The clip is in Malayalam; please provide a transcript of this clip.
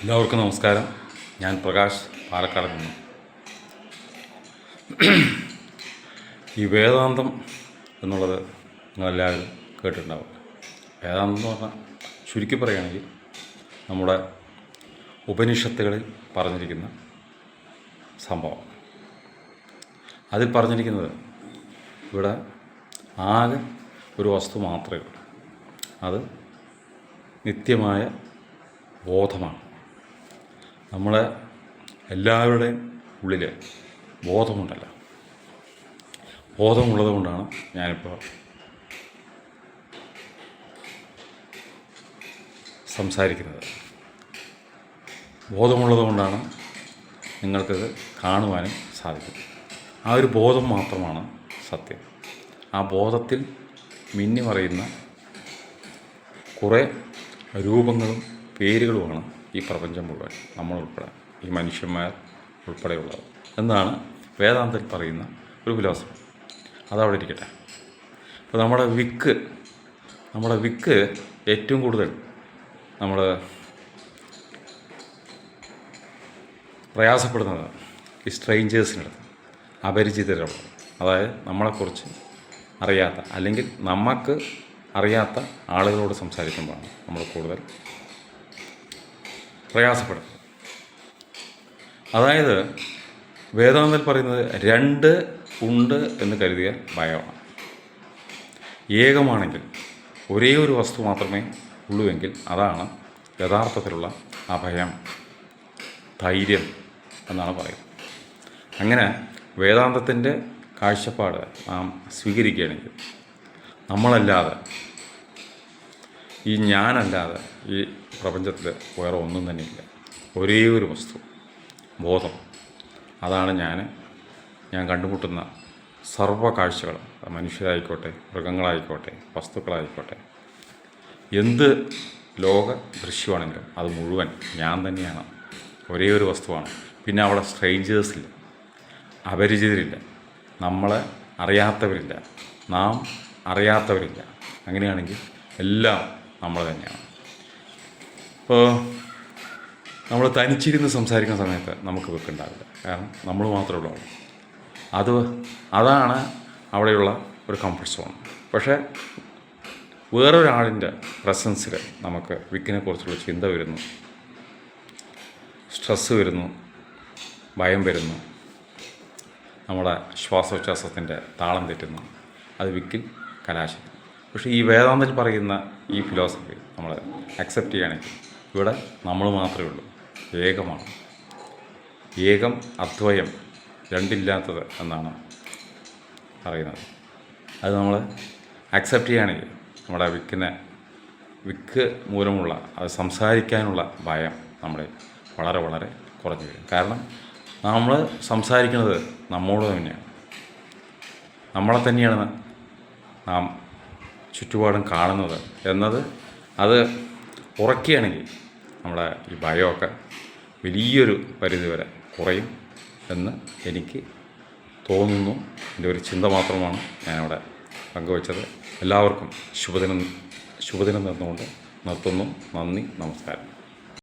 എല്ലാവർക്കും നമസ്കാരം. ഞാൻ പ്രകാശ് പാലക്കാട് നിന്ന്. ഈ വേദാന്തം എന്നുള്ളത് നിങ്ങളെല്ലാവരും കേട്ടിട്ടുണ്ടാവും. വേദാന്തം എന്ന് പറഞ്ഞാൽ ചുരുക്കി പറയുകയാണെങ്കിൽ നമ്മുടെ ഉപനിഷത്തുകളിൽ പറഞ്ഞിരിക്കുന്ന സംഭവം. അതിൽ പറഞ്ഞിരിക്കുന്നത് ഇവിടെ ആകെ ഒരു വസ്തു മാത്രമേ ഉള്ളൂ. അത് നിത്യമായ ബോധമാണ്. നമ്മളെ എല്ലാവരുടെയും ഉള്ളിൽ ബോധമുണ്ടല്ലോ. ബോധമുള്ളത് കൊണ്ടാണ് ഞാനിപ്പോൾ സംസാരിക്കുന്നത്. ബോധമുള്ളത് കൊണ്ടാണ് നിങ്ങൾക്കത് കാണുവാനും സാധിക്കും ആ ഒരു ബോധം മാത്രമാണ് സത്യം. ആ ബോധത്തിൽ മിന്നി മറയുന്ന കുറേ രൂപങ്ങളും പേരുകളുമാണ് ഈ പ്രപഞ്ചം മുഴുവൻ നമ്മൾ ഉൾപ്പെടെ ഈ മനുഷ്യന്മാർ ഉൾപ്പെടെയുള്ളത്. എന്നാണ് വേദാന്തത്തിൽ പറയുന്ന ഒരു ഫിലോസഫി അതവിടെ ഇരിക്കട്ടെ. അപ്പോൾ നമ്മുടെ വിക്ക് നമ്മുടെ വിക്ക് ഏറ്റവും കൂടുതൽ നമ്മൾ പ്രയാസപ്പെടുന്നത് ഈ സ്ട്രേഞ്ചേഴ്സിനടുത്ത് അപരിചിതരുള്ള അതായത് നമ്മളെക്കുറിച്ച് അറിയാത്ത അല്ലെങ്കിൽ നമുക്ക് അറിയാത്ത ആളുകളോട് സംസാരിക്കുമ്പോഴാണ് നമ്മൾ കൂടുതൽ പ്രയാസപ്പെടുന്നത് അതായത് വേദാന്തത്തിൽ പറയുന്നത് രണ്ട് ഉണ്ട് എന്ന് കരുതിയ ഭയമാണ്. ഏകമാണെങ്കിൽ ഒരേ ഒരു വസ്തു മാത്രമേ ഉള്ളൂവെങ്കിൽ അതാണ് യഥാർത്ഥത്തിലുള്ള അഭയം ധൈര്യം എന്നാണ് പറയുന്നത്. അങ്ങനെ വേദാന്തത്തിന്റെ കാഴ്ചപ്പാട് നാം സ്വീകരിക്കുകയാണെങ്കിൽ നമ്മളല്ലാതെ ഈ ഞാനല്ലാതെ ഈ പ്രപഞ്ചത്തിൽ വേറെ ഒന്നും തന്നെയില്ല. ഒരേ ഒരു വസ്തു ബോധം. അതാണ് ഞാൻ ഞാൻ കണ്ടുമുട്ടുന്ന സർവ കാഴ്ചകൾ മനുഷ്യരായിക്കോട്ടെ മൃഗങ്ങളായിക്കോട്ടെ വസ്തുക്കളായിക്കോട്ടെ. എന്ത് ലോക ദൃശ്യമാണെങ്കിലും അത് മുഴുവൻ ഞാൻ തന്നെയാണ്. ഒരേ ഒരു വസ്തുവാണ്. പിന്നെ അവിടെ സ്ട്രേഞ്ചേഴ്സില്ല അപരിചിതരില്ല. നമ്മളെ അറിയാത്തവരില്ല. നാം അറിയാത്തവരില്ല. അങ്ങനെയാണെങ്കിൽ എല്ലാം നമ്മൾ തന്നെയാണ്. ഇപ്പോൾ നമ്മൾ തനിച്ചിരുന്ന് സംസാരിക്കുന്ന സമയത്ത് നമുക്ക് വെക്കുണ്ടാവില്ല കാരണം നമ്മൾ മാത്രമേ ഉള്ളൂ. അത് അതാണ് അവിടെയുള്ള ഒരു കംഫർട്ട് സോൺ പക്ഷേ വേറൊരാളിന്റെ പ്രസൻസിൽ നമുക്ക് വിക്കിനെ കുറിച്ചുള്ള ചിന്ത വരുന്നു. സ്ട്രെസ്സ് വരുന്നു. ഭയം വരുന്നു. നമ്മുടെ ശ്വാസോച്ഛ്വാസത്തിന്റെ താളം തെറ്റുന്നു. അത് വിക്കിൽ കലാശിക്കും പക്ഷേ ഈ വേദാന്തത്തിൽ പറയുന്ന ഈ ഫിലോസഫി നമ്മൾ അക്സെപ്റ്റ് ചെയ്യുകയാണെങ്കിൽ ഇവിടെ നമ്മൾ മാത്രമേ ഉള്ളൂ. ഏകമാണ്. ഏകം അദ്വയം രണ്ടില്ലാത്തത് എന്നാണ് പറയുന്നത്. അത് നമ്മൾ അക്സെപ്റ്റ് ചെയ്യുകയാണെങ്കിൽ നമ്മുടെ വിക്കിനെ വിക്ക് മൂലമുള്ള അത് സംസാരിക്കാനുള്ള ഭയം നമ്മളെ വളരെ വളരെ കുറഞ്ഞു വരും. കാരണം നമ്മൾ സംസാരിക്കുന്നത് നമ്മോട് തന്നെയാണ്. നമ്മളെ തന്നെയാണ് നാം ചുറ്റുപാടും കാണുന്നത് എന്നത് അത് ഉറക്കുകയാണെങ്കിൽ നമ്മുടെ ഈ ഭയമൊക്കെ വലിയൊരു പരിധി വരെ കുറയും എന്ന് എനിക്ക് തോന്നുന്നു. എന്റെ ഒരു ചിന്ത മാത്രമാണ് ഞാനവിടെ പങ്കുവച്ചത്. എല്ലാവർക്കും ശുഭദിനം ശുഭദിനം തന്നുകൊണ്ട് നിർത്തുന്നു. നന്ദി നമസ്കാരം.